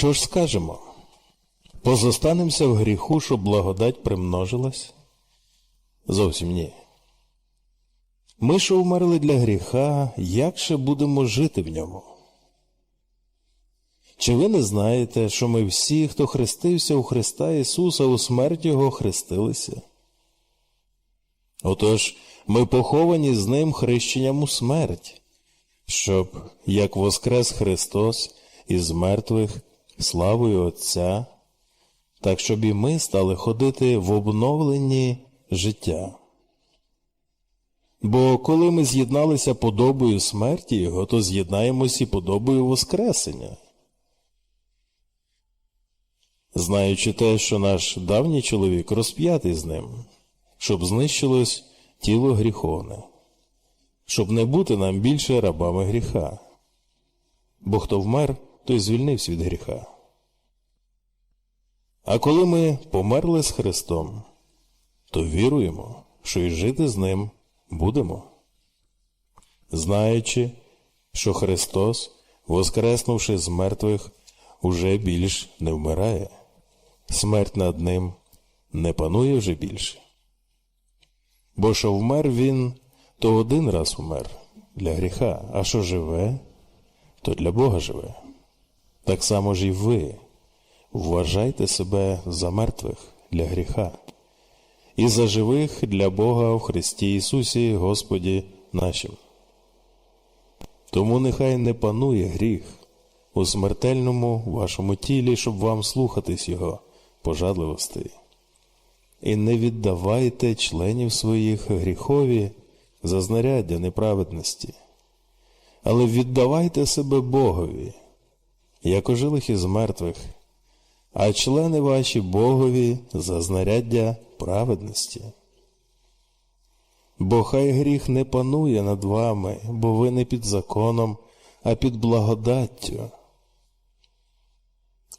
Що ж скажемо? Позостанемося в гріху, щоб благодать примножилась? Зовсім ні. Ми, що вмерли для гріха, як ще будемо жити в ньому? Чи ви не знаєте, що ми всі, хто хрестився у Христа Ісуса, у смерть Його хрестилися? Отож, ми поховані з Ним хрещенням у смерть, щоб, як воскрес Христос із мертвих славою Отця, так щоб і ми стали ходити в обновленні життя. Бо коли ми з'єдналися подобою смерті Його, то з'єднаємось і подобою Воскресення. Знаючи те, що наш давній чоловік розп'ятий з ним, щоб знищилось тіло гріховне, щоб не бути нам більше рабами гріха. Бо хто вмер, той звільнився від гріха. А коли ми померли з Христом, то віруємо, що і жити з Ним будемо. Знаючи, що Христос, воскреснувши з мертвих, уже більш не вмирає, смерть над ним не панує вже більше. Бо що вмер він, то один раз вмер для гріха, а що живе, то для Бога живе. Так само ж і ви вважайте себе за мертвих для гріха, і за живих для Бога в Христі Ісусі Господі нашим. Тому нехай не панує гріх у смертельному вашому тілі, щоб вам слухатись Його пожадливостей. І не віддавайте членів своїх гріхові за знаряддя неправедності, але віддавайте себе Богові, як ожилих із мертвих, а члени ваші Богові за знаряддя праведності. Бо хай гріх не панує над вами, бо ви не під законом, а під благодаттю.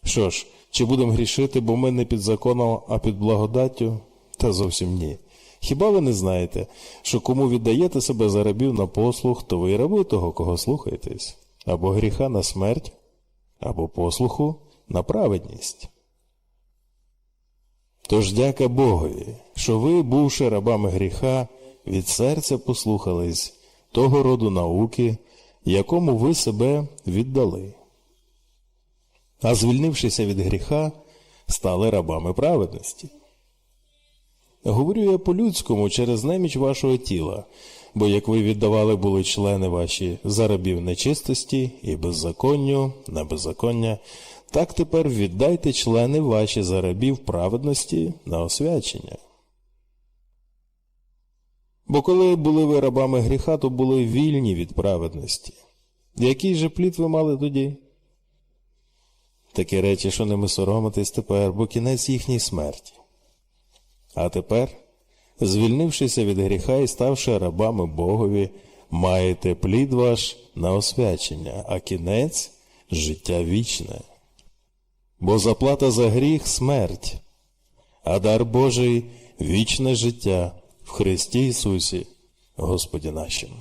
Що ж, чи будемо грішити, бо ми не під законом, а під благодаттю? Та зовсім ні. Хіба ви не знаєте, що кому віддаєте себе за рабів на послух, то ви й раби того, кого слухаєтесь, або гріха на смерть, або послуху на праведність. Тож дяка Богові, що ви, бувши рабами гріха, від серця послухались того роду науки, якому ви себе віддали. А звільнившися від гріха, стали рабами праведності. Говорю я по-людському через неміч вашого тіла, бо як ви віддавали були члени ваші за рабів нечистості і беззаконню на беззаконня, так тепер віддайте члени ваші за рабів праведності на освячення. Бо коли були ви рабами гріха, то були вільні від праведності. Який же плід ви мали тоді? Такі речі, що ними соромитись тепер, бо кінець їхній смерті. А тепер, звільнившися від гріха і ставши рабами Богові, маєте плід ваш на освячення, а кінець життя вічне. Бо заплата за гріх смерть, а дар Божий вічне життя в Христі Ісусі, Господі нашому.